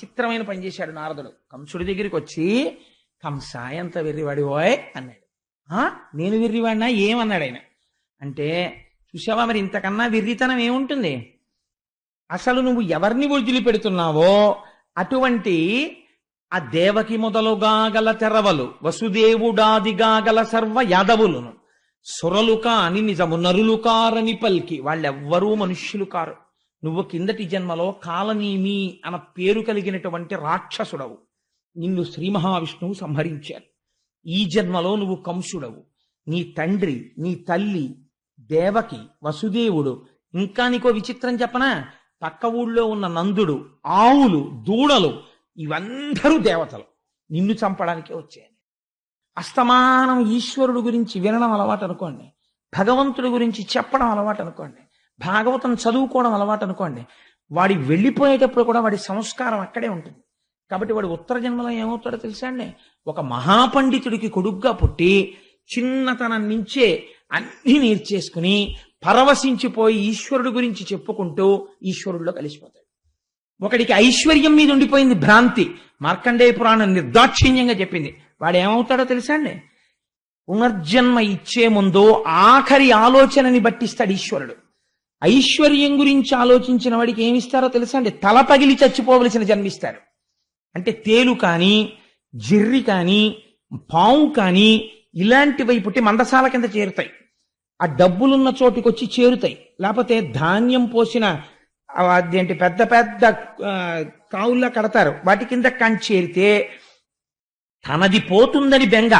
చిత్రమైన పని చేశాడు నారదుడు. కంసుడి దగ్గరికి వచ్చి కంస ఎంత వెర్రివాడి ఓయ్ అన్నాడు. "ఆ? నేను వెర్రివాడినా? ఏమన్నాడు ఆయన? అంటే చూసావా మరి ఇంతకన్నా వెర్రితనం ఏముంటుంది? అసలు నువ్వు ఎవరిని వదిలిపెడుతున్నావో? అటువంటి ఆ దేవకి మొదలుగా గల తెరవలు వసుదేవుడాదిగా గల సర్వ యాదవులను. సురలు కాని నిజము నరులు కారని పల్కి. వాళ్ళెవ్వరూ మనుష్యులు కారు. నువ్వు కిందటి జన్మలో కాలనీమి అన్న పేరు కలిగినటువంటి రాక్షసుడవు. నిన్ను శ్రీ మహావిష్ణువు సంహరించారు ఈ జన్మలో నువ్వు కంసుడవు. నీ తండ్రి నీ తల్లి దేవకి వసుదేవుడు ఇంకా నీకో విచిత్రం చెప్పనా? పక్క ఊళ్ళో ఉన్న నందుడు ఆవులు దూడలు ఇవందరూ దేవతలు. నిన్ను చంపడానికే వచ్చాయి అస్తమానం ఈశ్వరుడు గురించి వినడం అలవాటు అనుకోండి భగవంతుడి గురించి చెప్పడం అలవాటు అనుకోండి భాగవతం చదువుకోవడం అలవాటు అనుకోండి వాడి వెళ్ళిపోయేటప్పుడు కూడా వాడి సంస్కారం అక్కడే ఉంటుంది. కాబట్టి వాడి ఉత్తర జన్మలో ఏమవుతాడో తెలుసా అండి? ఒక మహాపండితుడికి కొడుగ్గా పుట్టి చిన్నతనం నుంచే అన్ని నేర్చేసుకుని పరవశించిపోయి ఈశ్వరుడు గురించి చెప్పుకుంటూ ఈశ్వరుడిలో కలిసిపోతాడు. ఒకడికి ఐశ్వర్యం మీద ఉండిపోయింది భ్రాంతి. మార్కండేయ పురాణం నిర్దాక్షిణ్యంగా చెప్పింది. వాడు ఏమవుతాడో తెలుసా అండి? పునర్జన్మ ఇచ్చే ముందు ఆఖరి ఆలోచనని బట్టిస్తాడు ఈశ్వరుడు. ఐశ్వర్యం గురించి ఆలోచించిన వాడికి ఏమిస్తారో తెలుసా అండి? తల పగిలి చచ్చిపోవలసిన జన్మిస్తారు అంటే తేలు కానీ జిర్రి కానీ పాము కానీ ఇలాంటి పుట్టి మందసాల కింద చేరుతాయి. ఆ డబ్బులున్న చోటుకి వచ్చి చేరుతాయి. లేకపోతే ధాన్యం పోసిన అదేంటి పెద్ద పెద్ద కావుల్లా కడతారు. వాటి కింద కానీ చేరితే తనది పోతుందని బెంగ.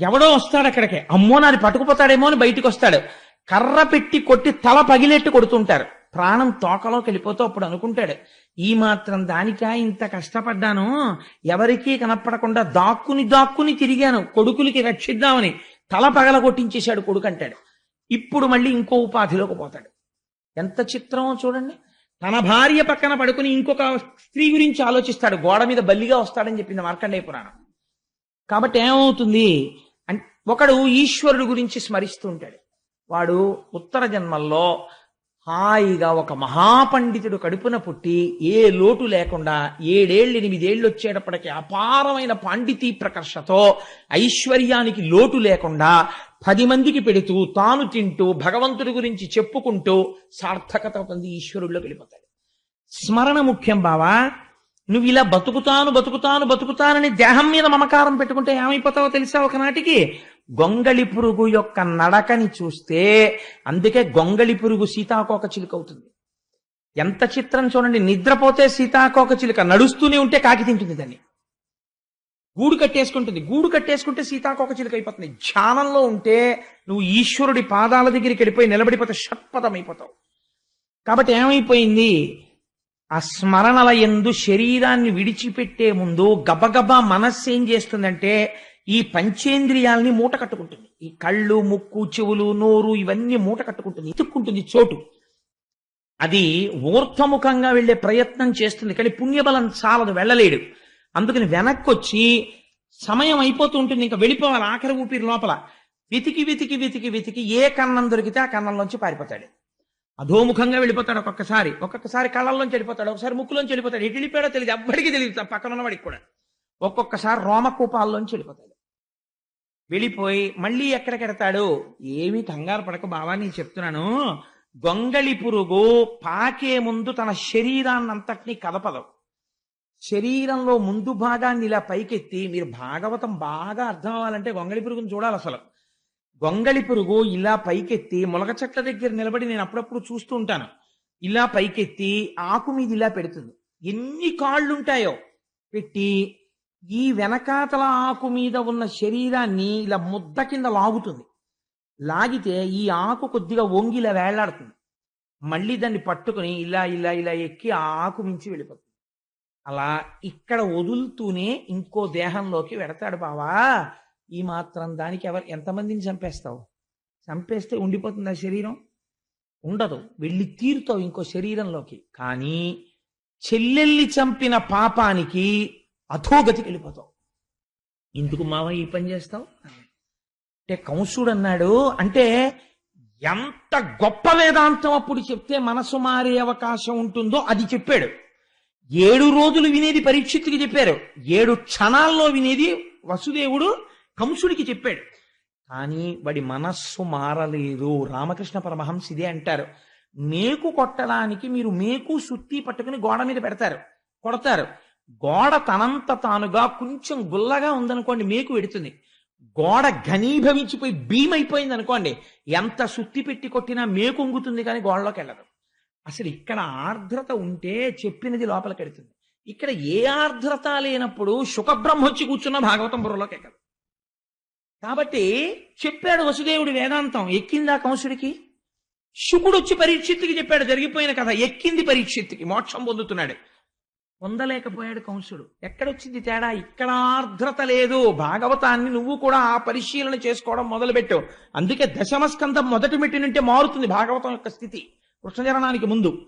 ఎవడో వస్తాడు అక్కడికి. అమ్మో నాది పట్టుకుపోతాడేమో అని బయటకు వస్తాడు. కర్ర పెట్టి కొట్టి తల పగిలేట్టు కొడుతుంటారు. ప్రాణం తోకలోకి వెళ్ళిపోతూ అప్పుడు అనుకుంటాడు ఈ మాత్రం దానికా ఇంత కష్టపడ్డాను? ఎవరికీ కనపడకుండా దాక్కుని దాక్కుని తిరిగాను కొడుకులకి రక్షిద్దామని తల పగల కొట్టించేశాడు కొడుకు అంటాడు. ఇప్పుడు మళ్ళీ ఇంకో ఉపాధిలోకి పోతాడు. ఎంత చిత్రమో చూడండి. తన భార్య పక్కన పడుకుని ఇంకొక స్త్రీ గురించి ఆలోచిస్తాడు గోడ మీద బల్లిగా వస్తాడని చెప్పింది మార్కండేయ పురాణం. కాబట్టి ఏమవుతుంది? ఒకడు ఈశ్వరుడు గురించి స్మరిస్తూ ఉంటాడు. వాడు ఉత్తర జన్మల్లో హాయిగా ఒక మహాపండితుడు కడుపున పుట్టి ఏ లోటు లేకుండా ఏడేళ్ళు ఎనిమిదేళ్ళు వచ్చేటప్పటికి అపారమైన పాండితీ ప్రకర్షతో ఐశ్వర్యానికి లోటు లేకుండా పది మందికి పెడుతూ తాను తింటూ భగవంతుడి గురించి చెప్పుకుంటూ సార్థకత పొంది ఈశ్వరుడిలోకి వెళ్ళిపోతాడు. స్మరణ ముఖ్యం బావా. నువ్వు ఇలా బతుకుతాను బతుకుతాను బతుకుతానని దేహం మీద మమకారం పెట్టుకుంటే ఏమైపోతావో తెలుసా ఒకనాటికి? గొంగళి పురుగు యొక్క నడకని చూస్తే అందుకే గొంగళి పురుగు సీతాకోక చిలుక అవుతుంది. ఎంత చిత్రం చూడండి నిద్రపోతే సీతాకోక చిలుక నడుస్తూనే ఉంటే కాకి తింటుంది దాన్ని. గూడు కట్టేసుకుంటుంది గూడు కట్టేసుకుంటే సీతాకోక చిలుక అయిపోతుంది. ధ్యానంలో ఉంటే నువ్వు ఈశ్వరుడి పాదాల దగ్గరికి వెళ్ళిపోయి నిలబడిపోతే షట్పథం అయిపోతావు కాబట్టి ఏమైపోయింది? ఆ స్మరణల ఎందు శరీరాన్ని విడిచిపెట్టే ముందు గబగబా మనస్సు ఏం చేస్తుందంటే ఈ పంచేంద్రియాల్ని మూట కట్టుకుంటుంది. ఈ కళ్ళు ముక్కు చెవులు నోరు ఇవన్నీ మూట కట్టుకుంటుంది ఇతుక్కుంటుంది చోటు. అది ఊర్ధముఖంగా వెళ్ళే ప్రయత్నం చేస్తుంది కానీ పుణ్యబలం చాలదు వెళ్ళలేడు. అందుకని వెనక్కి వచ్చి సమయం అయిపోతూ ఉంటుంది ఇంకా వెళ్ళిపోవాలి ఆఖరి ఊపిరి లోపల. వెతికి వెతికి వెతికి వెతికి ఏ కన్నం దొరికితే ఆ కన్నంలోంచి పారిపోతాడు. అధోముఖంగా వెళ్ళిపోతాడు ఒక్కొక్కసారి. ఒక్కొక్కసారి కళ్ళల్లోంచి వెళ్ళిపోతాడు ఒకసారి ముక్కులోంచి వెళ్ళిపోతాడు. ఎటు వెళ్ళిపోయాడో తెలియదు ఎవ్వడికి తెలియదు పక్కన ఉన్నవాడికి కూడా. ఒక్కొక్కసారి రోమకూపాల్లోంచి వెళ్ళిపోతాడు. వెళ్ళిపోయి మళ్ళీ ఎక్కడికెడతాడు? ఏమి కంగారు పడక బావా నేను చెప్తున్నాను. గొంగళి పురుగు పాకే ముందు తన శరీరాన్నంతటినీ కదపదు. శరీరంలో ముందు భాగాన్ని ఇలా పైకెత్తి మీరు భాగవతం బాగా అర్థం అవ్వాలంటే గొంగళి పురుగుని చూడాలి అసలు. గొంగళి పురుగు ఇలా పైకెత్తి ములగ చెట్ల దగ్గర నిలబడి నేను అప్పుడప్పుడు చూస్తూ ఉంటాను. ఇలా పైకెత్తి ఆకు మీద ఇలా పెడుతుంది. ఎన్ని కాళ్ళు ఉంటాయో పెట్టి ఈ వెనకాతల ఆకు మీద ఉన్న శరీరాన్ని ఇలా ముద్ద కింద లాగుతుంది. లాగితే ఈ ఆకు కొద్దిగా వంగి ఇలా వేళ్ళాడుతుంది మళ్ళీ దాన్ని పట్టుకుని ఇలా ఇలా ఇలా ఎక్కి ఆ ఆకు మించి వెళ్ళిపోతుంది. అలా ఇక్కడ వదులుతూనే ఇంకో దేహంలోకి వెడతాడు బావా. ఈ మాత్రం దానికి ఎవరు ఎంతమందిని చంపేస్తావు? చంపేస్తే ఉండిపోతుంది ఆ శరీరం? ఉండదు. వెళ్ళి తీరుతావు ఇంకో శరీరంలోకి. కానీ చెల్లెల్లి చంపిన పాపానికి అధోగతికి వెళ్ళిపోతావు. ఎందుకు మావ ఈ పని చేస్తావు? అంటే కంసుడు అన్నాడు అంటే ఎంత గొప్ప వేదాంతం అప్పుడు చెప్తే మనసు మారే అవకాశం ఉంటుందో అది చెప్పాడు. ఏడు రోజులు వినేది పరీక్షిత్తుకి చెప్పారు. ఏడు క్షణాల్లో వినేది వసుదేవుడు కంసుడికి చెప్పాడు. కానీ వాడి మనస్సు మారలేదు. రామకృష్ణ పరమహంస ఇదే అంటారు. మేకు కొట్టడానికి మీరు మేకు సుత్తి పట్టుకుని గోడ మీద పెడతారు. కొడతారు. గోడ తనంత తానుగా కొంచెం గుల్లగా ఉందనుకోండి మేకు పెడుతుంది గోడ ఘనీభవించిపోయి భీమైపోయింది అనుకోండి ఎంత సుత్తి పెట్టి కొట్టినా మేకు ఉంగుతుంది కానీ గోడలోకి వెళ్ళదు. అసలు ఇక్కడ ఆర్ద్రత ఉంటే చెప్పినది లోపలికి వెడుతుంది. ఇక్కడ ఏ ఆర్ద్రత లేనప్పుడు సుఖబ్రహ్మ వచ్చి కూర్చున్న భాగవతం బుర్రలోకి ఎక్కదు. కాబట్టి చెప్పాడు వసుదేవుడు వేదాంతం ఎక్కిందా కంసుడికి శుకుడు వచ్చి పరీక్షిత్తుకి చెప్పాడు జరిగిపోయిన కథ ఎక్కింది పరీక్షిత్తుకి మోక్షం పొందుతున్నాడు. పొందలేకపోయాడు కంసుడు. ఎక్కడొచ్చింది తేడా? ఇక్కడ ఆర్ద్రత లేదు. భాగవతాన్ని నువ్వు కూడా ఆ పరిశీలన చేసుకోవడం మొదలుపెట్టు. అందుకే దశమస్కంధం మొదటి మెట్టి నుంటే మారుతుంది భాగవతం యొక్క స్థితి. కృష్ణచరణానికి ముందు.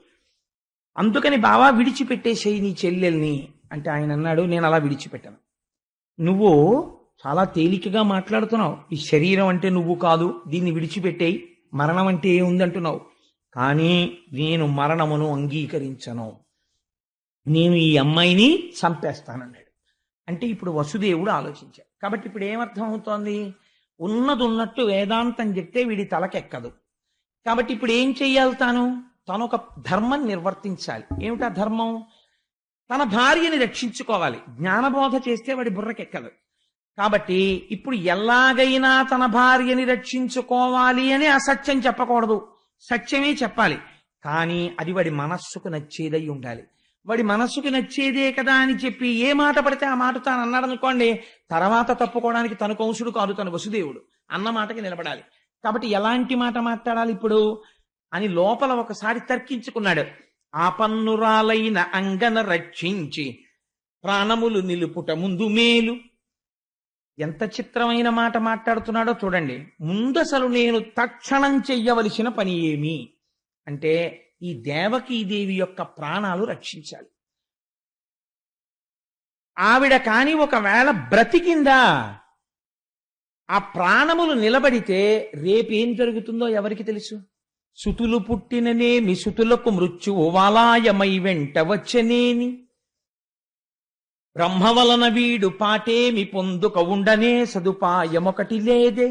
అందుకని బావా విడిచిపెట్టేసేయి నీ చెల్లెల్ని అంటే ఆయన అన్నాడు నేను అలా విడిచిపెట్టాను. నువ్వు చాలా తేలికగా మాట్లాడుతున్నావు. ఈ శరీరం అంటే నువ్వు కాదు దీన్ని విడిచిపెట్టేయి. మరణం అంటే ఏముందంటున్నావు కానీ నేను మరణమును అంగీకరించను. నేను ఈ అమ్మాయిని చంపేస్తానన్నాడు. అంటే ఇప్పుడు వసుదేవుడు ఆలోచించాడు. కాబట్టి ఇప్పుడు ఏమర్థం అవుతోంది ఉన్నది ఉన్నట్టు వేదాంతం చెప్తే వీడి తలకెక్కదు. కాబట్టి ఇప్పుడు ఏం చెయ్యాలి తాను? తను ఒక ధర్మం నిర్వర్తించాలి. ఏమిటా ధర్మం? తన భార్యని రక్షించుకోవాలి. జ్ఞానబోధ చేస్తే వాడి బుర్రకెక్కదు. కాబట్టి ఇప్పుడు ఎలాగైనా తన భార్యని రక్షించుకోవాలి అని అసత్యం చెప్పకూడదు. సత్యమే చెప్పాలి. కానీ అది వాడి మనస్సుకు నచ్చేదై ఉండాలి. వాడి మనస్సుకి నచ్చేదే కదా అని చెప్పి ఏ మాట పడితే ఆ మాట తాను అన్నాడు అనుకోండి తర్వాత తప్పుకోవడానికి తను కంసుడు కాదు తను వసుదేవుడు అన్న మాటకి నిలబడాలి. కాబట్టి ఎలాంటి మాట మాట్లాడాలి ఇప్పుడు? అని లోపల ఒకసారి తర్కించుకున్నాడు. ఆపన్నురాలైన అంగన రక్షించి ప్రాణములు నిలుపుట ముందు మేలు. ఎంత చిత్రమైన మాట మాట్లాడుతున్నాడో చూడండి. ముందసలు నేను తక్షణం చెయ్యవలసిన పని ఏమి? అంటే ఈ దేవకీదేవి యొక్క ప్రాణాలు రక్షించాలి. ఆవిడ కాని ఒకవేళ బ్రతికిందా ఆ ప్రాణములు నిలబడితే రేపేం జరుగుతుందో ఎవరికి తెలుసు? సుతులు పుట్టిననేమి సుతులకు మృత్యువు వాలాయమై వెంట వచ్చనేని బ్రహ్మవలన వీడు పాటేమి పొందుక ఉండనే సదుపాయమొకటి లేదే.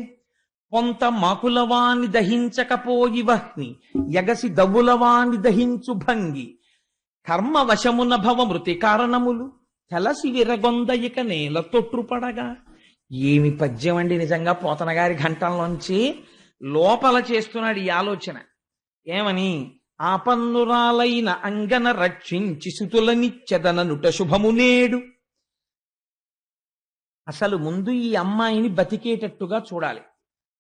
కొంత మాకులవాని దహించకపోయి వహ్ని ఎగసి దవులవాని దహించు భంగి. కర్మ వశమున భవ మృతి కారణములు తెలసి విరగొంద ఇక నేల తొట్టుపడగా. ఏమి పద్యం అండి నిజంగా పోతన గారి ఘంటంలోంచి లోపల చేస్తున్నాడు ఈ ఆలోచన. ఏమని? ఆపన్నురాలైన అంగన రక్షించి సుతులనిచ్చెదననుట శుభము నేడు. అసలు ముందు ఈ అమ్మాయిని బతికేటట్టుగా చూడాలి.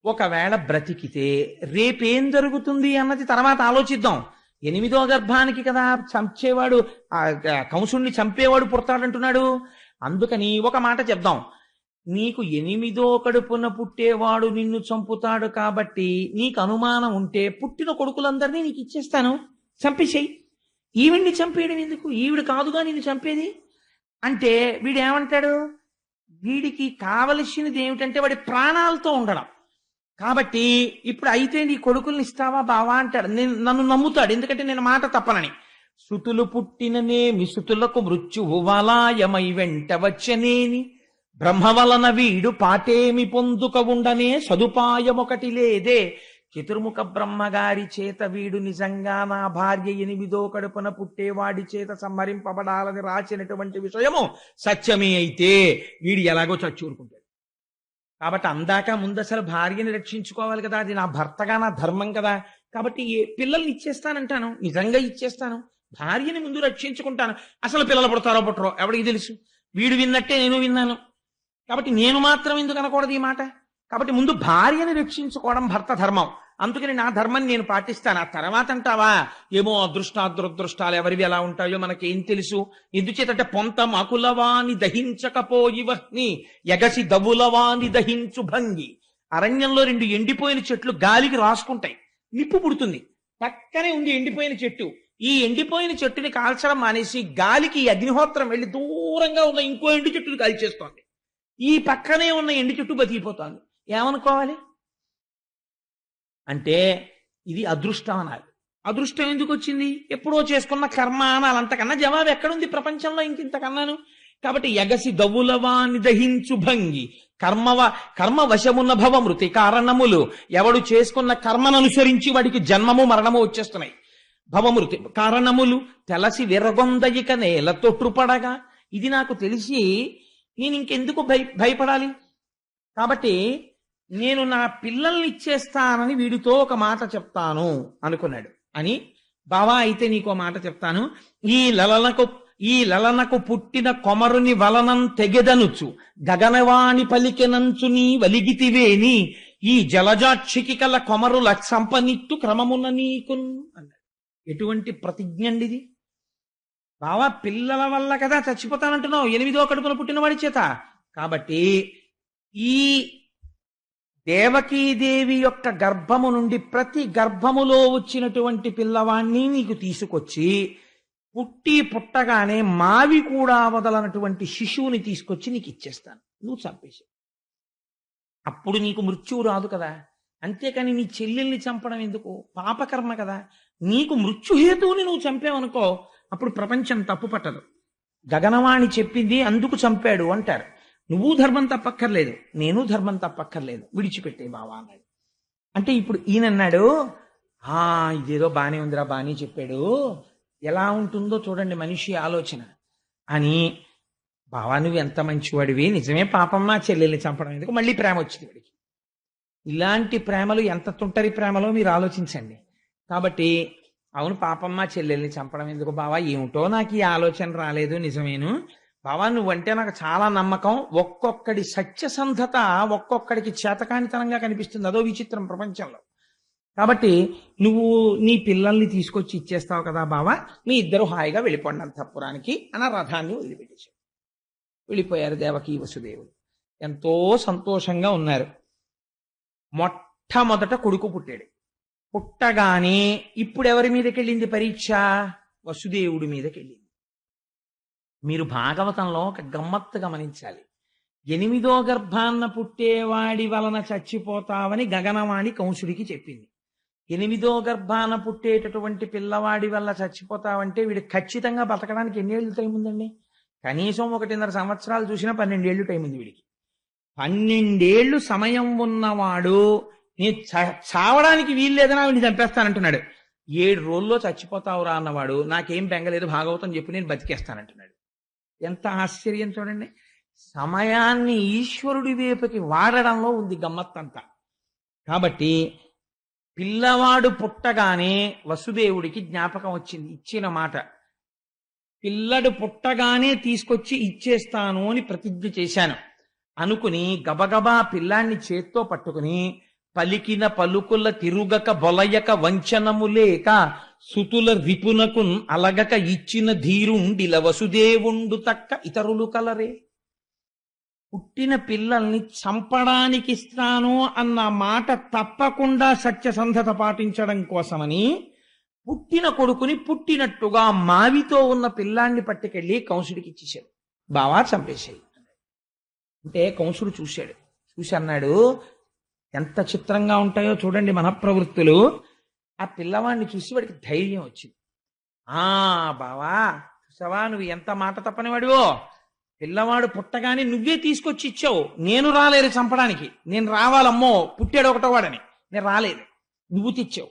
ఒకవేళ బ్రతికితే రేపేం జరుగుతుంది అన్నది తర్వాత ఆలోచిద్దాం. ఎనిమిదో గర్భానికి కదా చంపేవాడు ఆ కంసుణ్ణి చంపేవాడు పుడతాడంటున్నాడు. అందుకని ఒక మాట చెప్దాం. నీకు ఎనిమిదో కడుపున పుట్టేవాడు నిన్ను చంపుతాడు కాబట్టి నీకు అనుమానం ఉంటే పుట్టిన కొడుకులందరినీ నీకు ఇచ్చేస్తాను. చంపేసేయి. ఈవిడ్ని చంపేయడం ఎందుకు? ఈవిడ కాదుగా నిన్ను చంపేది? అంటే వీడు ఏమంటాడు వీడికి కావలసినది ఏమిటంటే వాడి ప్రాణాలతో ఉండడం. కాబట్టి ఇప్పుడు అయితే నీ కొడుకుల్ని ఇస్తావా బావా అంటాడు. నేను నన్ను నమ్ముతాడు. ఎందుకంటే నేను మాట తప్పనని. సుతులు పుట్టిననే మిసుతులకు మృత్యువు వలాయమై వెంట వచ్చనేని. బ్రహ్మవలన వీడు పాటేమి పొందుక ఉండనే సదుపాయమొకటి లేదే. చతుర్ముఖ బ్రహ్మగారి చేత వీడు నిజంగా నా భార్య ఎనిమిదో కడుపున పుట్టేవాడి చేత సంహరింపబడాలని రాసినటువంటి విషయము సత్యమే అయితే. వీడు ఎలాగో చచ్చూరుకుంటాడు కాబట్టి అందాక ముందు అసలు భార్యని రక్షించుకోవాలి కదా అది నా భర్తగా నా ధర్మం కదా. కాబట్టి ఏ పిల్లల్ని ఇచ్చేస్తానంటాను? నిజంగా ఇచ్చేస్తాను? భార్యని ముందు రక్షించుకుంటాను. అసలు పిల్లలు పుడతారో పుట్టరో ఎవడికి తెలుసు? వీడు విన్నట్టే నేను విన్నాను. కాబట్టి నేను మాత్రం ఎందుకు అనకూడదు ఈ మాట? కాబట్టి ముందు భార్యని రక్షించుకోవడం భర్త ధర్మం. అందుకని నా ధర్మం నేను పాటిస్తాను. ఆ తర్వాత అంటావా? ఏమో అదృష్టాదృదృష్టాలు ఎవరివి ఎలా ఉంటాయో మనకేం తెలుసు. ఎందుచేతంటే పొంత మాకులవాని దహించకపోయివహ్ని ఎగసి దవులవాని దహించు భంగి అరణ్యంలో రెండు ఎండిపోయిన చెట్లు గాలికి రాసుకుంటాయి. నిప్పు పుడుతుంది. పక్కనే ఉంది ఎండిపోయిన చెట్టు. ఈ ఎండిపోయిన చెట్టుని కాల్చడం మానేసి గాలికి అగ్నిహోత్రం వెళ్ళి దూరంగా ఉన్న ఇంకో ఎండు చెట్టుని కాల్చేస్తోంది. ఈ పక్కనే ఉన్న ఎండు చెట్టు బతికిపోతోంది. ఏమనుకోవాలి? అంటే ఇది అదృష్టం అనాలి. అదృష్టం ఎందుకు వచ్చింది? ఎప్పుడో చేసుకున్న కర్మ అనాలి. అంతకన్నా జవాబు ఎక్కడుంది ప్రపంచంలో? ఇంకింతకన్నాను. కాబట్టి ఎగసి దవులవాని దహించు భంగి. కర్మవ కర్మ వశమున్న భవ మృతి కారణములు. ఎవడు చేసుకున్న కర్మను అనుసరించి వాడికి జన్మము మరణము వచ్చేస్తున్నాయి. భవమృతి కారణములు. తెలసి విరగొందయిక నేల తొట్టుపడగా ఇది నాకు తెలిసి నేను ఇంకెందుకు భయ భయపడాలి? కాబట్టి నేను నా పిల్లల్ని ఇచ్చేస్తానని వీడితో ఒక మాట చెప్తాను అనుకున్నాడు. అని బావా అయితే నీకు మాట చెప్తాను. ఈ లలనకు ఈ లలనకు పుట్టిన కొమరుని వలనం తెగెదనుచు గగనవాణి పలికెనంచు నీ వలిగితివేని ఈ జలజాక్షికి కల కొమరుల సంపనిత్తు క్రమమున నీకున్ అన్నాడు. ఎటువంటి ప్రతిజ్ఞండి ఇది బావా పిల్లల వల్ల కదా చచ్చిపోతానంటున్నావు. ఎనిమిదో కడుపున పుట్టినవాడి చేత. కాబట్టి ఈ దేవకీదేవి యొక్క గర్భము నుండి ప్రతి గర్భములో వచ్చినటువంటి పిల్లవాణ్ణి నీకు తీసుకొచ్చి పుట్టి పుట్టగానే మావి కూడా వదలనటువంటి శిశువుని తీసుకొచ్చి నీకు ఇచ్చేస్తాను. నువ్వు చంపేసి అప్పుడు నీకు మృత్యువు రాదు కదా. అంతేకాని నీ చెల్లెల్ని చంపడం ఎందుకు? పాపకర్మ కదా. నీకు మృత్యుహేతువుని నువ్వు చంపావనుకో అప్పుడు ప్రపంచం తప్పు పట్టదు గగనవాణి చెప్పింది అందుకు చంపాడు అంటారు. నువ్వు ధర్మం తప్పక్కర్లేదు నేను ధర్మం తప్పక్కర్లేదు విడిచిపెట్టే బావా అన్నాడు. అంటే ఇప్పుడు ఈయన అన్నాడు ఆ ఇదేదో బానే ఉందిరా బానే చెప్పాడు. ఎలా ఉంటుందో చూడండి మనిషి ఆలోచన. అని బావా నువ్వు ఎంత మంచివాడివి నిజమే పాపమ్మా చెల్లెల్ని చంపడం ఎందుకు? మళ్ళీ ప్రేమ వచ్చింది వాడికి. ఇలాంటి ప్రేమలు ఎంత తుంటరి ప్రేమలో మీరు ఆలోచించండి. కాబట్టి అవును పాపమ్మ చెల్లెల్ని చంపడం ఎందుకు బావా? ఏమిటో నాకు ఈ ఆలోచన రాలేదు నిజమేను. బావా నువ్వంటే నాకు చాలా నమ్మకం. ఒక్కొక్కడి సత్యసంధత ఒక్కొక్కడికి చేతకానితనంగా కనిపిస్తుంది. అదో విచిత్రం ప్రపంచంలో. కాబట్టి నువ్వు నీ పిల్లల్ని తీసుకొచ్చి ఇచ్చేస్తావు కదా బావా మీ ఇద్దరు హాయిగా వెళ్ళిపోండి అంతఃపురానికి అన్న రథాన్ని వదిలిపెట్టేశాడు వెళ్ళిపోయారు దేవకి వసుదేవుడు ఎంతో సంతోషంగా ఉన్నారు. మొట్టమొదట కొడుకు పుట్టాడు. పుట్టగానే ఇప్పుడు ఎవరి మీదకి వెళ్ళింది పరీక్ష? వసుదేవుడి మీదకి వెళ్ళింది మీరు భాగవతంలో ఒక గమ్మత్తు గమనించాలి. ఎనిమిదో గర్భాన్న పుట్టేవాడి వలన చచ్చిపోతావని గగనవాణి కంసుడికి చెప్పింది. ఎనిమిదో గర్భాన పుట్టేటటువంటి పిల్లవాడి వల్ల చచ్చిపోతావంటే వీడు ఖచ్చితంగా బతకడానికి ఎన్నేళ్ళు టైం ఉందండి? కనీసం ఒకటిన్నర సంవత్సరాలు చూసినా పన్నెండేళ్ళు టైం ఉంది వీడికి. పన్నెండేళ్ళు సమయం ఉన్నవాడు నేను చ- చావడానికి వీల్లేదని లేదని చంపేస్తానంటున్నాడు. ఏడు రోజుల్లో చచ్చిపోతావురా అన్నవాడు నాకేం బెంగలేదు భాగవతం చెప్పి నేను బతికేస్తానంటున్నాడు. ఎంత ఆశ్చర్యం చూడండి. సమయాన్ని ఈశ్వరుడి వైపుకి వాడడంలో ఉంది గమ్మత్తంతా కాబట్టి పిల్లవాడు పుట్టగానే వసుదేవుడికి జ్ఞాపకం వచ్చింది ఇచ్చిన మాట. పిల్లడు పుట్టగానే తీసుకొచ్చి ఇచ్చేస్తాను అని ప్రతిజ్ఞ చేశాను. అనుకుని గబగబా పిల్లాన్ని చేత్తో పట్టుకుని పలికిన పలుకుల తిరుగక బొలయక వంచనము లేక సుతుల విపునకు అలగక ఇచ్చిన ధీరుండిల వసుదేవుండు తక్క ఇతరులు కలరే. పుట్టిన పిల్లల్ని చంపడానికి ఇస్తాను అన్న మాట తప్పకుండా సత్యసంధత పాటించడం కోసమని పుట్టిన కొడుకుని పుట్టినట్టుగా మావితో ఉన్న పిల్లాన్ని పట్టుకెళ్ళి కంసుడికి ఇచ్చేశాడు. బావా చంపేశాయి. అంటే కంసుడు చూశాడు. చూసి అన్నాడు ఎంత చిత్రంగా ఉంటాయో చూడండి మన ప్రవృత్తులు ఆ పిల్లవాడిని చూసి వాడికి ధైర్యం వచ్చింది. ఆ బావా చూసావా? నువ్వు ఎంత మాట తప్పని వాడివో పిల్లవాడు పుట్టగానే నువ్వే తీసుకొచ్చి ఇచ్చావు. నేను రాలేదు చంపడానికి. నేను రావాలమ్మో పుట్టాడు ఒకటో వాడని. నేను రాలేదు. నువ్వు తెచ్చావు.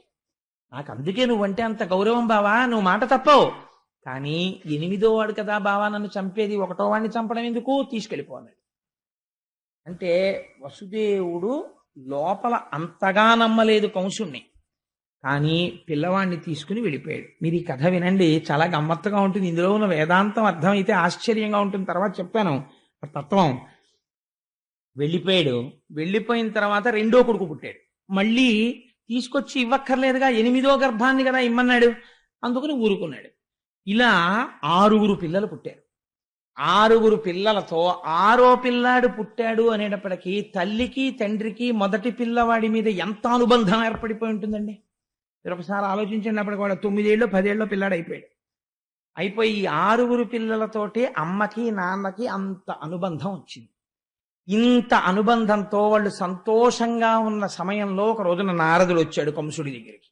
నాకు అందుకే నువ్వంటే అంత గౌరవం బావా. నువ్వు మాట తప్పవు. కానీ ఎనిమిదో వాడు కదా బావా నన్ను చంపేది. ఒకటో వాడిని చంపడం ఎందుకు? తీసుకెళ్ళిపోన్నాడు అంటే వసుదేవుడు లోపల అంతగా నమ్మలేదు కంసుణ్ణి కానీ పిల్లవాడిని తీసుకుని వెళ్ళిపోయాడు. మీరు ఈ కథ వినండి చాలా గమ్మత్తుగా ఉంటుంది. ఇందులో ఉన్న వేదాంతం అర్థమైతే ఆశ్చర్యంగా ఉంటుంది. తర్వాత చెప్పాను తత్వం. వెళ్ళిపోయాడు. వెళ్ళిపోయిన తర్వాత రెండో కొడుకు పుట్టాడు. మళ్ళీ తీసుకొచ్చి ఇవ్వక్కర్లేదుగా ఎనిమిదో గర్భాన్ని కదా ఇమ్మన్నాడు. అందుకని ఊరుకున్నాడు. ఇలా ఆరుగురు పిల్లలు పుట్టారు. ఆరుగురు పిల్లలతో ఆరో పిల్లాడు పుట్టాడు అనేటప్పటికీ తల్లికి తండ్రికి మొదటి పిల్లవాడి మీద ఎంత అనుబంధం ఏర్పడిపోయి ఉంటుందండి? మీరు ఒకసారి ఆలోచించండి అప్పటికి వాడు తొమ్మిదేళ్ళు పదేళ్ళు పిల్లాడు అయిపోయాడు. అయిపోయి ఈ ఆరుగురు పిల్లలతోటి అమ్మకి నాన్నకి అంత అనుబంధం వచ్చింది. ఇంత అనుబంధంతో వాళ్ళు సంతోషంగా ఉన్న సమయంలో ఒక రోజున నారదుడు వచ్చాడు కంసుడి దగ్గరికి.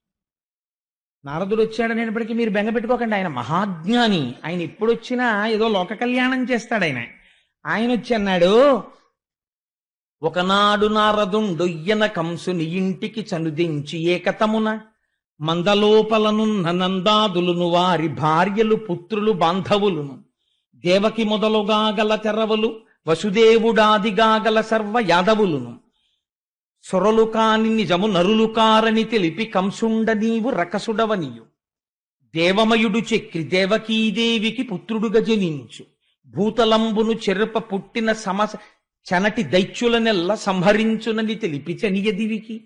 నారదుడు వచ్చాడనేటప్పటికీ మీరు బెంగ పెట్టుకోకండి. ఆయన మహాజ్ఞాని. ఆయన ఎప్పుడు వచ్చినా ఏదో లోక కళ్యాణం చేస్తాడు ఆయన. ఆయన వచ్చి అన్నాడు ఒకనాడు నారదుండొయ్యన కంసుని ఇంటికి చనుదించి ఏకతమున. మందలోపలనున్న నందాదులును వారి భార్యలు పుత్రులు బాంధవులును. దేవకి మొదలుగా గల తెరవులు వసుదేవుడాదిగా గల సర్వ యాదవులును. సొరలు కాని నిజము నరులు కారని తెలిపి కంసుండ నీవు రకసుడవనియు. దేవమయుడు చక్రి దేవకీదేవికి పుత్రుడుగా జనించు. భూతలంబును చెరుప పుట్టిన సమస చనటి దైత్యులనెల్ల సంహరించునని తెలిపి చనియదివికి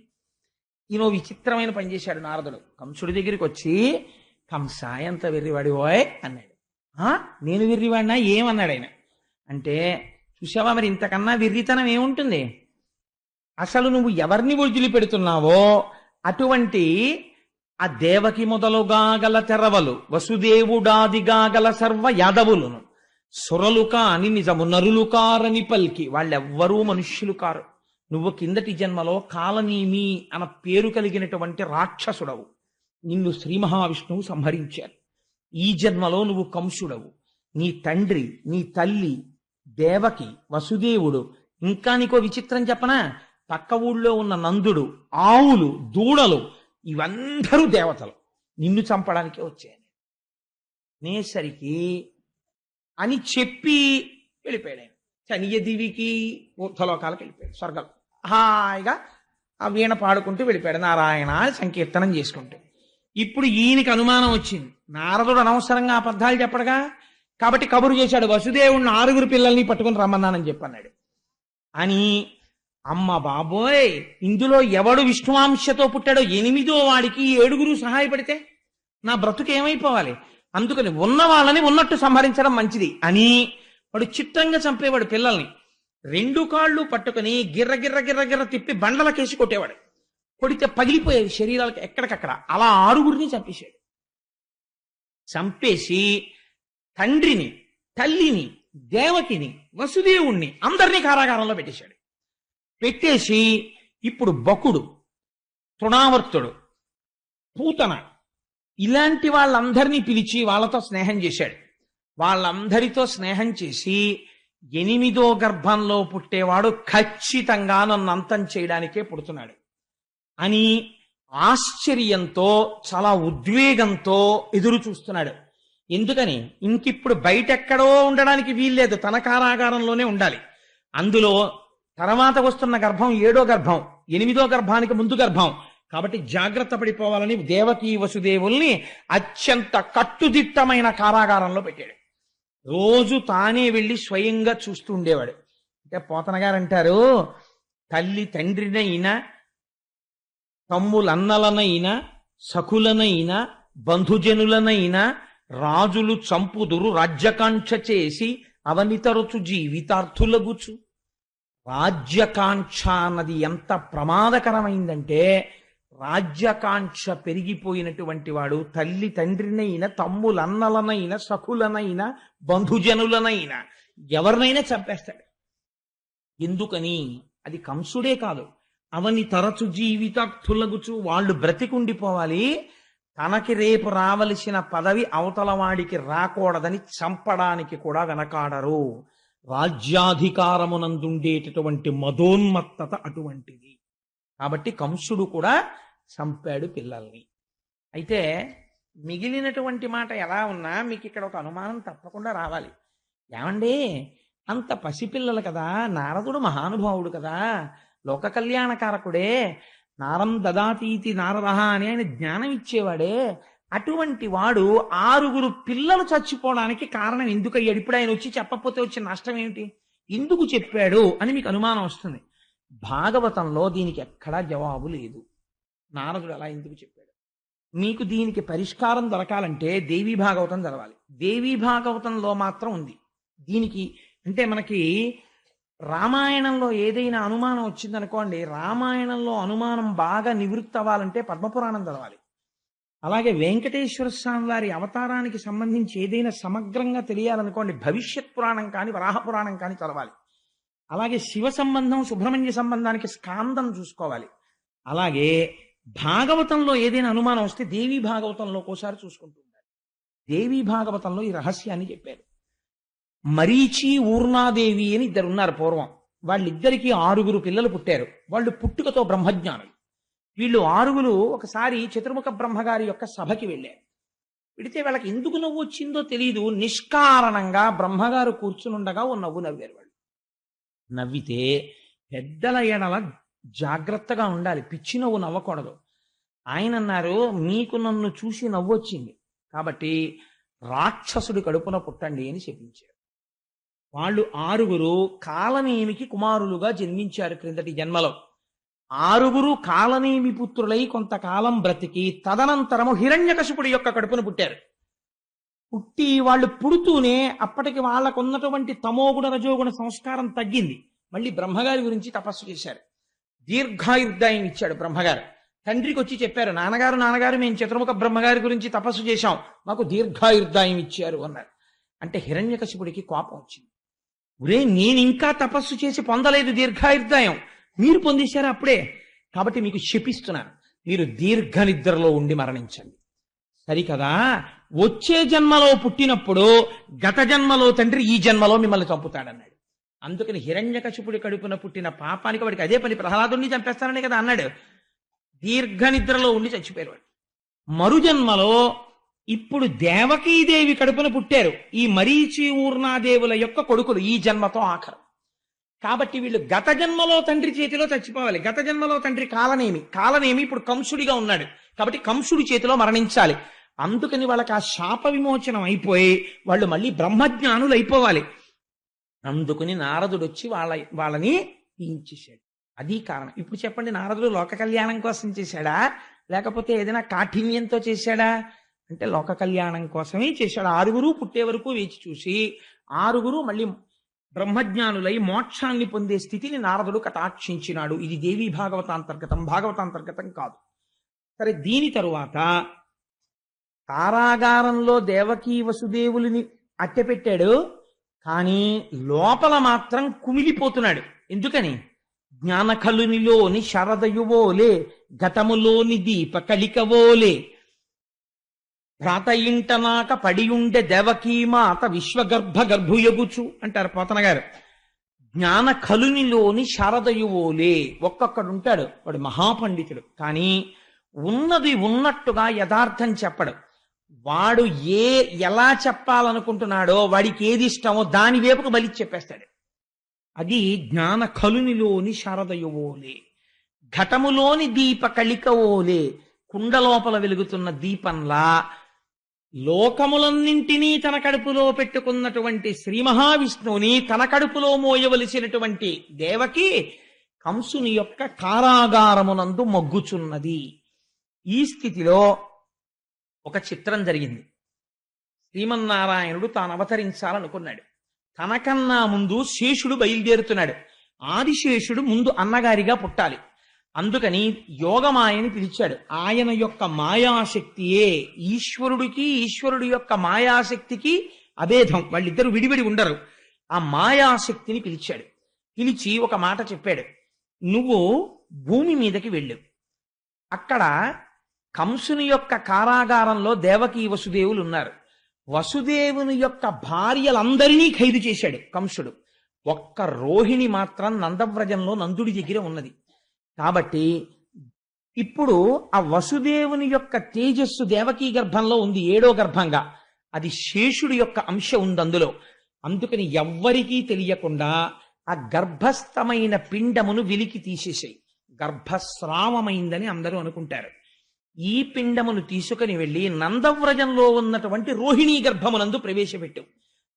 ఈయన విచిత్రమైన పనిచేశాడు నారదుడు. కంసుడి దగ్గరికి వచ్చి కంస ఎంత వెర్రివాడి ఓయ్ అన్నాడు. "ఆ? నేను వెర్రివాడినా? ఏమన్నాడు ఆయన? అంటే చూసావా మరి ఇంతకన్నా వెర్రితనం ఏముంటుంది? అసలు నువ్వు ఎవరిని వదిలిపెడుతున్నావో అటువంటి ఆ దేవకి మొదలుగా గల తెరవలు వసుదేవుడాదిగా గల సర్వ యాదవులను. సురలు కాని నిజము నరులు కారని పల్కి. వాళ్ళెవ్వరూ మనుష్యులు కారు. నువ్వు కిందటి జన్మలో కాలనీమి అన్న పేరు కలిగినటువంటి రాక్షసుడవు. నిన్ను శ్రీ మహావిష్ణువు సంహరించారు. ఈ జన్మలో నువ్వు కంసుడవు. నీ తండ్రి నీ తల్లి దేవకి వసుదేవుడు. ఇంకా నీకో విచిత్రం చెప్పనా? పక్క ఊళ్ళో ఉన్న నందుడు ఆవులు దూడలు ఇవందరూ దేవతలు. నిన్ను చంపడానికే వచ్చాయి నేసరికి అని చెప్పి వెళ్ళిపోయాడు. ఆయన చనియ దివికి ఊర్ధలోకాలకు వెళ్ళిపోయాడు. స్వర్గం. హాయిగా ఆ వీణ పాడుకుంటూ వెళ్ళిపోయాడు. నారాయణ అని సంకీర్తనం చేసుకుంటూ. ఇప్పుడు ఈయనకి అనుమానం వచ్చింది. నారదుడు అనవసరంగా అబద్ధాలు చెప్పడగా. కాబట్టి కబురు చేశాడు వసుదేవుడిని ఆరుగురు పిల్లల్ని పట్టుకుని రమ్మన్నానని చెప్పన్నాడు. అని అమ్మ బాబోయ్ ఇందులో ఎవడు విష్ణువాంశతో పుట్టాడో ఎనిమిదో వాడికి ఏడుగురు సహాయపడితే నా బ్రతుకు ఏమైపోవాలి? అందుకని ఉన్న వాళ్ళని ఉన్నట్టు సంహరించడం మంచిది అని వాడు చిత్రంగా చంపేవాడు పిల్లల్ని. రెండు కాళ్ళు పట్టుకుని గిర్ర గిర్ర గిర్ర గిర్ర తిప్పి బండలకేసి కొట్టేవాడు. కొడితే పగిలిపోయేవి శరీరాలకు ఎక్కడికక్కడ. అలా ఆరుగురిని చంపేశాడు. చంపేసి తండ్రిని తల్లిని దేవకిని వసుదేవుణ్ణి అందరినీ కారాగారంలో పెట్టేశాడు. పెట్టేసి ఇప్పుడు బకుడు తృణావర్తుడు పూతన ఇలాంటి వాళ్ళందరినీ పిలిచి వాళ్ళతో స్నేహం చేశాడు. వాళ్ళందరితో స్నేహం చేసి ఎనిమిదో గర్భంలో పుట్టేవాడు ఖచ్చితంగా నన్ను అంతం చేయడానికే పుడుతున్నాడు అని ఆశ్చర్యంతో చాలా ఉద్వేగంతో ఎదురు చూస్తున్నాడు. ఎందుకని? ఇంకిప్పుడు బయటెక్కడో ఉండడానికి వీల్లేదు. తన కారాగారంలోనే ఉండాలి. అందులో తర్వాత వస్తున్న గర్భం ఏడో గర్భం ఎనిమిదో గర్భానికి ముందు గర్భం. కాబట్టి జాగ్రత్త పడిపోవాలని దేవకీ వసుదేవుల్ని అత్యంత కట్టుదిట్టమైన కారాగారంలో పెట్టాడు. రోజు తానే వెళ్ళి స్వయంగా చూస్తూ ఉండేవాడు. అంటే పోతనగారు అంటారు తల్లి తండ్రినైనా తమ్ములన్నలనైనా సఖులనైనా బంధుజనులనైనా రాజులు చంపుదురు రాజ్యకాంక్ష చేసి అవనితరచు జీవితార్థులగుచు. రాజ్యకాంక్ష అన్నది ఎంత ప్రమాదకరమైందంటే రాజ్యకాంక్ష పెరిగిపోయినటువంటి వాడు తల్లి తండ్రినైనా తమ్ములన్నలనైనా సఖులనైనా బంధుజనులనైనా ఎవరినైనా చంపేస్తాడు. ఎందుకని? అది కంసుడే కాదు. అవని తరచు జీవితార్థులగుచు వాళ్ళు బ్రతికుండిపోవాలి. తనకి రేపు రావలసిన పదవి అవతల వాడికి రాకూడదని చంపడానికి కూడా వెనకాడరు. రాజ్యాధికారమునందుండేటటువంటి మదోన్మత్తత అటువంటిది. కాబట్టి కంసుడు కూడా చంపాడు పిల్లల్ని. అయితే మిగిలినటువంటి మాట ఎలా ఉన్నా మీకు ఇక్కడ ఒక అనుమానం తప్పకుండా రావాలి. ఏమండి? అంత పసిపిల్లలు కదా నారదుడు మహానుభావుడు కదా లోక కళ్యాణకారకుడే నారం దదాతీతి నారదహ అని ఆయన జ్ఞానం ఇచ్చేవాడే అటువంటి వాడు ఆరుగురు పిల్లలు చచ్చిపోవడానికి కారణం ఎందుకు అయ్యాడు ఇప్పుడు ఆయన వచ్చి చెప్పకపోతే వచ్చిన నష్టం ఏమిటి? ఎందుకు చెప్పాడు అని మీకు అనుమానం వస్తుంది. భాగవతంలో దీనికి ఎక్కడా జవాబు లేదు. నారదుడు అలా ఎందుకు చెప్పాడు? మీకు దీనికి పరిష్కారం దొరకాలంటే దేవీ భాగవతం చదవాలి. దేవీ భాగవతంలో మాత్రం ఉంది. దీనికి అంటే మనకి రామాయణంలో ఏదైనా అనుమానం వచ్చిందనుకోండి రామాయణంలో అనుమానం బాగా నివృత్తి అవ్వాలంటే పద్మపురాణం చదవాలి. అలాగే వెంకటేశ్వర స్వామి వారి అవతారానికి సంబంధించి ఏదైనా సమగ్రంగా తెలియాలనుకోండి భవిష్యత్ పురాణం కానీ వరాహ పురాణం కానీ చదవాలి. అలాగే శివ సంబంధం సుబ్రహ్మణ్య సంబంధానికి స్కాందం చూసుకోవాలి. అలాగే భాగవతంలో ఏదైనా అనుమానం వస్తే దేవీ భాగవతంలో ఒకసారి చూసుకుంటూ ఉండాలి. దేవీ భాగవతంలో ఈ రహస్యాన్ని చెప్పారు. మరీచి ఊర్ణాదేవి అని ఇద్దరు ఉన్నారు పూర్వం. వాళ్ళిద్దరికీ ఆరుగురు పిల్లలు పుట్టారు. వాళ్ళు పుట్టుకతో బ్రహ్మజ్ఞానులు. వీళ్ళు ఆరుగురు ఒకసారి చతుర్ముఖ బ్రహ్మగారి యొక్క సభకి వెళ్ళారు. వెడితే వాళ్ళకి ఎందుకు నవ్వు వచ్చిందో తెలియదు నిష్కారణంగా బ్రహ్మగారు కూర్చునుండగా ఓ నవ్వు నవ్వారు వాళ్ళు. నవ్వితే పెద్దల ఎడల జాగ్రత్తగా ఉండాలి. పిచ్చి నవ్వు నవ్వకూడదు. ఆయన అన్నారు మీకు నన్ను చూసి నవ్వు వచ్చింది. కాబట్టి రాక్షసుడి కడుపున పుట్టండి అని చెప్పించారు. వాళ్ళు ఆరుగురు కాలనేమికి కుమారులుగా జన్మించారు క్రిందటి జన్మలో. ఆరుగురు కాలనేమి పుత్రులై కొంతకాలం బ్రతికి తదనంతరము హిరణ్యకశిపుడి యొక్క కడుపును పుట్టారు. పుట్టి వాళ్ళు పుడుతూనే అప్పటికి వాళ్ళకు ఉన్నటువంటి తమోగుణ రజోగుణ సంస్కారం తగ్గింది. మళ్ళీ బ్రహ్మగారి గురించి తపస్సు చేశారు. దీర్ఘాయుర్దాయం ఇచ్చాడు బ్రహ్మగారు. తండ్రికి వచ్చి చెప్పారు నాన్నగారు నాన్నగారు మేము చతుర్ముఖ బ్రహ్మగారి గురించి తపస్సు చేశాం. మాకు దీర్ఘాయుర్దాయం ఇచ్చారు అన్నారు. అంటే హిరణ్యకశిపుడికి కోపం వచ్చింది. ఒరే నేను ఇంకా తపస్సు చేసి పొందలేదు దీర్ఘాయుర్దాయం మీరు పొందేశారు అప్పుడే. కాబట్టి మీకు శపిస్తున్నాను మీరు దీర్ఘ నిద్రలో ఉండి మరణించండి. సరికదా? వచ్చే జన్మలో పుట్టినప్పుడు గత జన్మలో తండ్రి ఈ జన్మలో మిమ్మల్ని చంపుతాడన్నాడు. అందుకని హిరణ్యకశిపుడి కడుపున పుట్టిన పాపానికి వాడికి అదే పని ప్రహ్లాదుని చంపేస్తానని కదా అన్నాడు. దీర్ఘ నిద్రలో ఉండి చచ్చిపోయారు వాడు మరుజన్మలో ఇప్పుడు దేవకీదేవి కడుపున పుట్టారు. ఈ మరీచి ఊర్ణాదేవుల యొక్క కొడుకులు ఈ జన్మతో ఆఖరు. కాబట్టి వీళ్ళు గత జన్మలో తండ్రి చేతిలో చచ్చిపోవాలి. గత జన్మలో తండ్రి కాలనేమి? కాలనేమి? ఇప్పుడు కంసుడిగా ఉన్నాడు. కాబట్టి కంసుడి చేతిలో మరణించాలి. అందుకని వాళ్ళకి ఆ శాప విమోచనం అయిపోయి వాళ్ళు మళ్ళీ బ్రహ్మజ్ఞానులు అయిపోవాలి అందుకుని నారదుడు వచ్చి వాళ్ళ వాళ్ళని తీయించేశాడు అది కారణం. ఇప్పుడు చెప్పండి నారదుడు లోక కళ్యాణం కోసం చేశాడా? లేకపోతే ఏదైనా కాఠిన్యంతో చేశాడా? అంటే లోక కళ్యాణం కోసమే చేశాడు. ఆరుగురు పుట్టే వరకు వేచి చూసి ఆరుగురు మళ్ళీ బ్రహ్మజ్ఞానులై మోక్షాన్ని పొందే స్థితిని నారదుడు కటాక్షించినాడు. ఇది దేవీ భాగవతాంతర్గతం. భాగవతాంతర్గతం కాదు. సరే దీని తరువాత కారాగారంలో దేవకీ వసుదేవులని అట్టెపెట్టాడు. కానీ లోపల మాత్రం కుమిలిపోతున్నాడు. ఎందుకని? జ్ఞానకలునిలోని శరదయువోలే గతములోని దీప కలికవోలే భ్రాత ఇంటనాక పడియుండె దేవకీమాత విశ్వగర్భ గర్భుయగుచు అంటారు పోతనగారు. జ్ఞాన కలునిలోని శారదయువోలే ఒక్కొక్కడుంటాడు వాడు మహాపండితుడు. కానీ ఉన్నది ఉన్నట్టుగా యథార్థం చెప్పడు. వాడు ఏ ఎలా చెప్పాలనుకుంటున్నాడో వాడికి ఏది ఇష్టమో దాని వైపుకు బలి చెప్పేస్తాడు. అది జ్ఞాన కలునిలోని శారదయువోలే. ఘటములోని దీప కళిక ఓలే కుండలోపల వెలుగుతున్న దీపంలా లోకములన్నింటినీ తన కడుపులో పెట్టుకున్నటువంటి శ్రీ మహావిష్ణువుని తన కడుపులో మోయవలసినటువంటి దేవకి కంసుని యొక్క కారాగారమునందు మగ్గుచున్నది. ఈ స్థితిలో ఒక చిత్రం జరిగింది. శ్రీమన్నారాయణుడు తాను అవతరించాలనుకున్నాడు. తనకన్నా ముందు శేషుడు బయలుదేరుతున్నాడు. ఆదిశేషుడు ముందు అన్నగారిగా పుట్టాలి. అందుకని యోగమాయని పిలిచాడు. ఆయన యొక్క మాయాశక్తియే ఈశ్వరుడికి ఈశ్వరుడి యొక్క మాయాశక్తికి అభేదం. వాళ్ళిద్దరు విడివిడి ఉండరు. ఆ మాయాశక్తిని పిలిచాడు. పిలిచి ఒక మాట చెప్పాడు. నువ్వు భూమి మీదకి వెళ్ళు. అక్కడ కంసుని యొక్క కారాగారంలో దేవకీ వసుదేవులు ఉన్నారు. వసుదేవుని యొక్క భార్యలందరినీ ఖైదు చేశాడు కంసుడు. ఒక్క రోహిణి మాత్రం నందవ్రజంలో నందుడి దగ్గర ఉన్నది. కాబట్టి ఇప్పుడు ఆ వసుదేవుని యొక్క తేజస్సు దేవకీ గర్భంలో ఉంది ఏడో గర్భంగా. అది శేషుడి యొక్క అంశం ఉంది అందులో. అందుకని ఎవ్వరికీ తెలియకుండా ఆ గర్భస్థమైన పిండమును వెలికి తీసేసాయి. గర్భస్రావమైందని అందరూ అనుకుంటారు. ఈ పిండమును తీసుకుని వెళ్ళి నందవ్రజంలో ఉన్నటువంటి రోహిణీ గర్భమునందు ప్రవేశపెట్టు.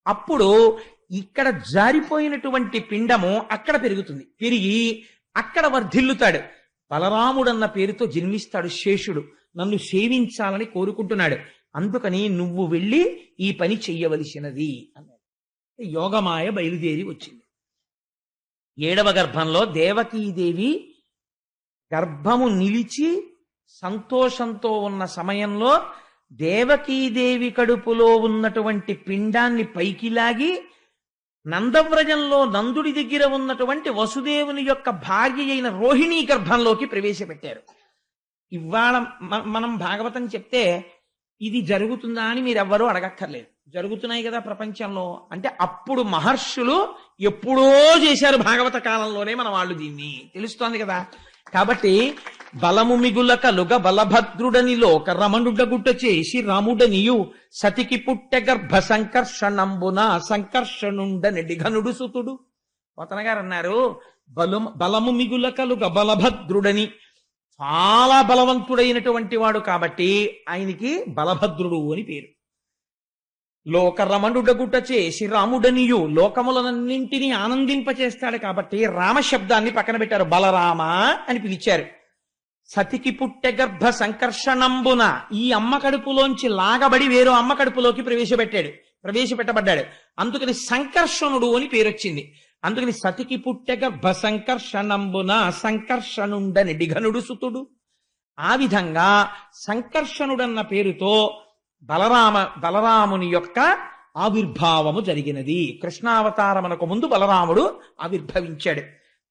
అప్పుడు ఇక్కడ జారిపోయినటువంటి పిండము అక్కడ పెరుగుతుంది. పెరిగి అక్కడ వర్ధిల్లుతాడు. బలరాముడన్న పేరుతో జన్మిస్తాడు శేషుడు. నన్ను సేవించాలని కోరుకుంటున్నాడు. అందుకని నువ్వు వెళ్ళి ఈ పని చెయ్యవలసినది అన్నాడు. యోగమాయ బయలుదేరి వచ్చింది. ఏడవ గర్భంలో దేవకీదేవి గర్భము నిలిచి సంతోషంతో ఉన్న సమయంలో దేవకీదేవి కడుపులో ఉన్నటువంటి పిండాన్ని పైకి లాగి నందవ్రజంలో నందుడి దగ్గర ఉన్నటువంటి వసుదేవుని యొక్క భార్య అయిన రోహిణీ గర్భంలోకి ప్రవేశపెట్టారు. ఇవాళ మనం భాగవతం చెప్తే ఇది జరుగుతుందా అని మీరు ఎవ్వరూ అడగక్కర్లేదు. జరుగుతున్నాయి కదా ప్రపంచంలో. అంటే అప్పుడు మహర్షులు ఎప్పుడో చేశారు భాగవత కాలంలోనే మన వాళ్ళు దీన్ని. తెలుస్తోంది కదా. కాబట్టి బలము మిగుల కలుగ బలభద్రుడని లోక రమణుడగుట చేసి రాముడనియు సతికి పుట్టె గర్భ సంకర్షణంబున సంకర్షణుండ నెడిఘనుడు సుతుడు. పోతనగారు అన్నారు బలు బలము మిగుల కలుగ బలభద్రుడని చాలా బలవంతుడైనటువంటి వాడు కాబట్టి ఆయనకి బలభద్రుడు అని పేరు. లోకరమణుడగుట చేసి రాముడనియు లోకములనన్నింటినీ ఆనందింపచేస్తాడు కాబట్టి రామ శబ్దాన్ని పక్కన పెట్టారు బలరామ అని పిలిచారు. సతికి పుట్టె గర్భ సంకర్షణంబున ఈ అమ్మ కడుపులోంచి లాగబడి వేరో అమ్మ కడుపులోకి ప్రవేశపెట్టాడు. ప్రవేశపెట్టబడ్డాడు. అందుకని సంకర్షణుడు అని పేరొచ్చింది. అందుకని సతికి పుట్టె గర్భ సంకర్షణంబున సంకర్షణుండని డిఘనుడు సుతుడు. ఆ విధంగా సంకర్షణుడన్న పేరుతో బలరామ బలరాముని యొక్క ఆవిర్భావము జరిగినది. కృష్ణావతారమునకు ముందు బలరాముడు ఆవిర్భవించాడు.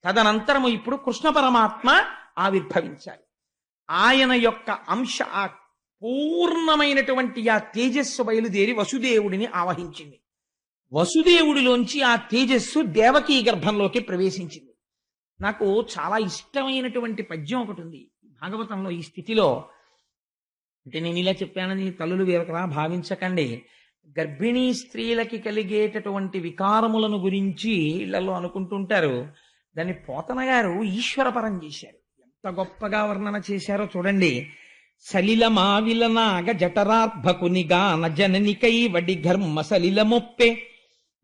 తదనంతరము ఇప్పుడు కృష్ణ పరమాత్మ ఆవిర్భవించాలి ఆయన యొక్క అంశ ఆ పూర్ణమైనటువంటి ఆ తేజస్సు బయలుదేరి వసుదేవుడిని ఆవహించింది. వసుదేవుడిలోంచి ఆ తేజస్సు దేవకీ గర్భంలోకి ప్రవేశించింది. నాకు చాలా ఇష్టమైనటువంటి పద్యం ఒకటి ఉంది. భాగవతంలో ఈ స్థితిలో అంటే నేను ఇలా చెప్పానని తల్లులు వేరకలా భావించకండి. గర్భిణీ స్త్రీలకి కలిగేటటువంటి వికారములను గురించి ఇళ్ళలో అనుకుంటుంటారు. దాన్ని పోతన గారు ఈశ్వరపరం చేశారు. ఎంత గొప్పగా వర్ణన చేశారో చూడండి. సలిల మావిల నాగ జఠరార్భకునిగా నజననికై వడి ఘర్మ సలిల మొప్పే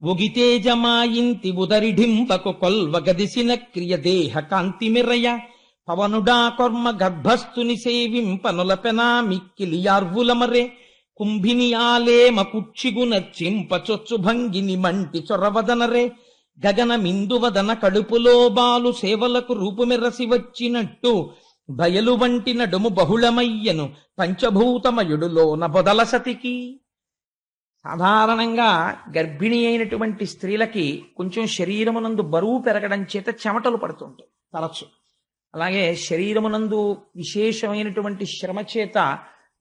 ఒగితేజమాయింతి ఉదరిఢింపకు కొల్వగదిసిన క్రియ దేహ కాంతి మిరయ. పవనుడా కొర్మ గర్భస్థుని సేవింపనులపెనా మిక్కిలియార్వులమరే కుంభిని ఆలేమ కుక్షిగున చింపచొచ్చు భంగిని మంటి చొరవదనరే. గగన మిందువదన కడుపులో బాలు సేవలకు రూపుమెరసి వచ్చినట్టు బయలు వంటి నడుము బహుళమయ్యను పంచభూతమయుడులోన బొదల సతికి. సాధారణంగా గర్భిణి అయినటువంటి స్త్రీలకి కొంచెం శరీరమునందు బరువు పెరగడం చేత చెమటలు పడుతుంటాయి తరచు. అలాగే శరీరమునందు విశేషమైనటువంటి శ్రమ చేత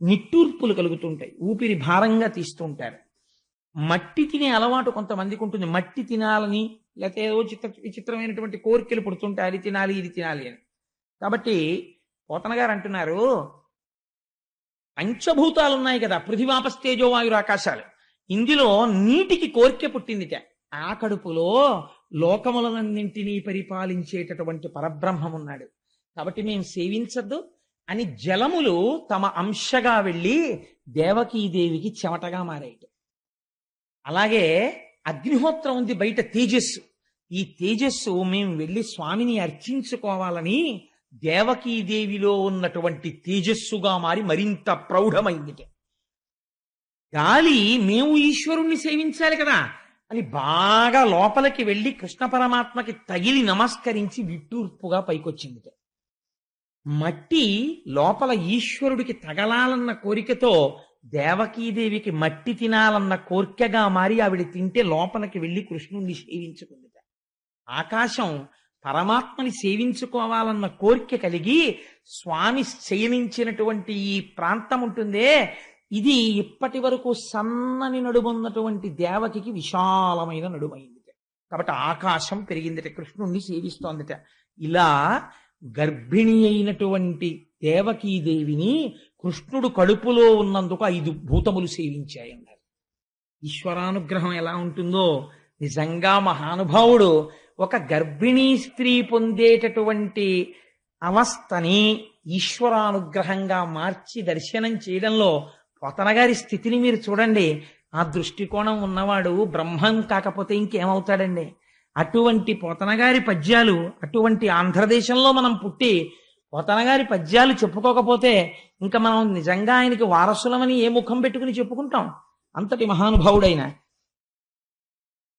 నిట్టూర్పులు కలుగుతుంటాయి ఊపిరి భారంగా తీస్తుంటారు. మట్టి తినే అలవాటు కొంతమందికి ఉంటుంది. మట్టి తినాలని లేకపోతే ఏదో చిత్ర విచిత్రమైనటువంటి కోరికలు పుడుతుంటాయి అది తినాలి ఇది తినాలి అని. కాబట్టి పోతన గారు అంటున్నారు పంచభూతాలు ఉన్నాయి కదా పృథివాపస్తేజో వాయురు ఆకాశాలు. ఇందులో నీటికి కోరిక పుట్టిందిట. ఆ కడుపులో లోకములనన్నింటినీ పరిపాలించేటటువంటి పరబ్రహ్మం ఉన్నాడు. కాబట్టి మేము సేవించద్దు అని జలములు తమ అంశగా వెళ్ళి దేవకీదేవికి చెమటగా మారాయి అలాగే అగ్నిహోత్రం ఉంది బయట తేజస్సు. ఈ తేజస్సు మేము వెళ్ళి స్వామిని అర్చించుకోవాలని దేవకీదేవిలో ఉన్నటువంటి తేజస్సుగా మారి మరింత ప్రౌఢమైంది. గాలి మేము ఈశ్వరుణ్ణి సేవించాలి కదా అని బాగా లోపలికి వెళ్ళి కృష్ణ పరమాత్మకి తగిలి నమస్కరించి విట్టూర్పుగా పైకొచ్చింది. మట్టి లోపల ఈశ్వరుడికి తగలాలన్న కోరికతో దేవకీదేవికి మట్టి తినాలన్న కోరికగా మారి ఆవిడ తింటే లోపలికి వెళ్ళి కృష్ణుణ్ణి సేవించుకుందిట. ఆకాశం పరమాత్మని సేవించుకోవాలన్న కోరిక కలిగి స్వామి శయనించినటువంటి ఈ ప్రాంతం ఉంటుందే ఇది ఇప్పటి వరకు సన్నని నడుమున్నటువంటి దేవకికి విశాలమైన నడుమైంది కాబట్టి ఆకాశం పెరిగిందిట కృష్ణుణ్ణి సేవిస్తోందిట. ఇలా గర్భిణి అయినటువంటి దేవకీదేవిని కృష్ణుడు కడుపులో ఉన్నందుకు ఐదు భూతములు సేవించాయన్నారు ఈశ్వరానుగ్రహం ఎలా ఉంటుందో? నిజంగా మహానుభావుడు ఒక గర్భిణీ స్త్రీ పొందేటటువంటి అవస్థని ఈశ్వరానుగ్రహంగా మార్చి దర్శనం చేయడంలో పోతనగారి స్థితిని మీరు చూడండి. ఆ దృష్టికోణం ఉన్నవాడు బ్రహ్మం కాకపోతే ఇంకేమవుతాడండి? అటువంటి పోతనగారి పద్యాలు అటువంటి ఆంధ్రదేశంలో మనం పుట్టి పోతనగారి పద్యాలు చెప్పుకోకపోతే ఇంకా మనం నిజంగా ఆయనకి వారసులమని ఏ ముఖం పెట్టుకుని చెప్పుకుంటాం? అంతటి మహానుభావుడైన